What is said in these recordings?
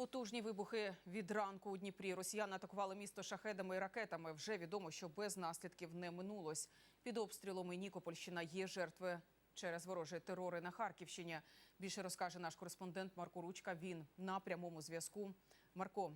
Потужні вибухи від ранку у Дніпрі. Росіяни атакували місто шахедами і ракетами. Вже відомо, що без наслідків не минулось. Під обстрілом і Нікопольщина є жертви через ворожі терори на Харківщині. Більше розкаже наш кореспондент Марко Ручка. Він на прямому зв'язку. Марко,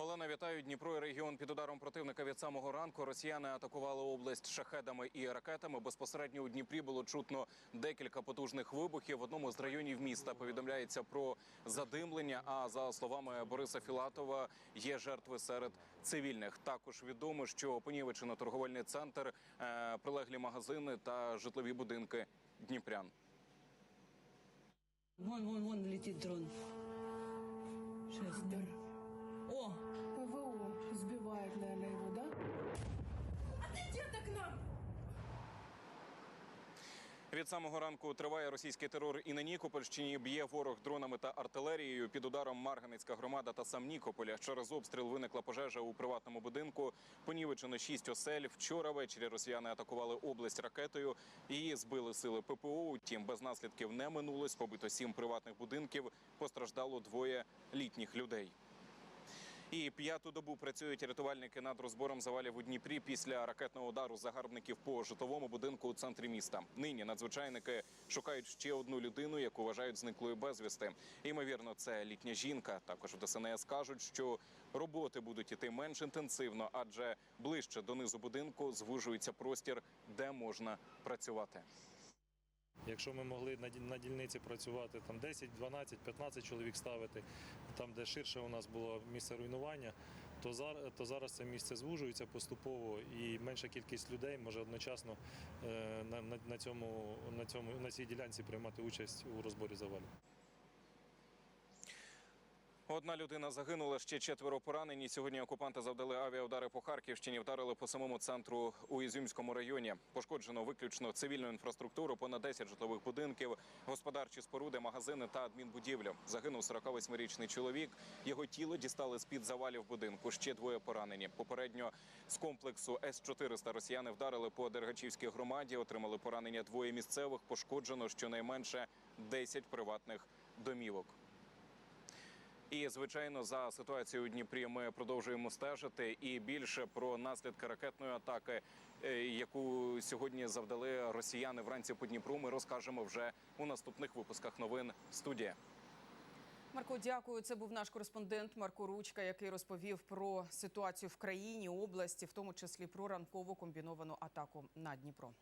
Олена, вітаю. Дніпро і регіон під ударом противника від самого ранку. Росіяни атакували область шахедами і ракетами. Безпосередньо у Дніпрі було чутно декілька потужних вибухів. В одному з районів міста повідомляється про задимлення. А за словами Бориса Філатова, є жертви серед цивільних. Також відомо, що понівечено торговельний центр, е, прилеглі магазини та житлові будинки Дніпрян. Вон, вон, вон летит дрон. Сейчас. О, ПВО сбивает, наверное, его, да? Від самого ранку триває російський терор і на Нікопольщині. Б'є ворог дронами та артилерією. Під ударом Марганицька громада та сам Нікополя. Через обстріл виникла пожежа у приватному будинку. Понівечено шість осель. Вчора ввечері росіяни атакували область ракетою. Її збили сили ППО. Утім, без наслідків не минулось. Побито сім приватних будинків. Постраждало двоє літніх людей. І п'яту добу працюють рятувальники над розбором завалів у Дніпрі після ракетного удару загарбників по житловому будинку у центрі міста. Нині надзвичайники шукають ще одну людину, яку вважають зниклою безвісти. Ймовірно, це літня жінка. Також в ДСНС кажуть, що роботи будуть іти менш інтенсивно, адже ближче до низу будинку звужується простір, де можна працювати. Якщо ми могли на дільниці працювати там 10, 12, 15 чоловік ставити, там де ширше у нас було місце руйнування, то зараз, то зараз це місце звужується поступово і менша кількість людей може одночасно е, на, на, на, цьому, на, цьому, на цій ділянці приймати участь у розборі завалів. Одна людина загинула, ще четверо поранені. Сьогодні окупанти завдали авіаудари по Харківщині, вдарили по самому центру у Ізюмському районі. Пошкоджено виключно цивільну інфраструктуру, понад 10 житлових будинків, господарчі споруди, магазини та адмінбудівлю. Загинув 48-річний чоловік. Його тіло дістали з під завалів будинку. Ще двоє поранені. Попередньо з комплексу С-400 росіяни вдарили по Дергачівській громаді. Отримали поранення двоє місцевих. Пошкоджено щонайменше 10 приватних домівок. І звичайно, за ситуацією у Дніпрі ми продовжуємо стежити. І більше про наслідки ракетної атаки, е, яку сьогодні завдали росіяни вранці по Дніпру. Ми розкажемо вже у наступних випусках новин. Студія. Марко, дякую. Це був наш кореспондент Марко Ручка, який розповів про ситуацію в країні, області, в тому числі про ранкову комбіновану атаку на Дніпро.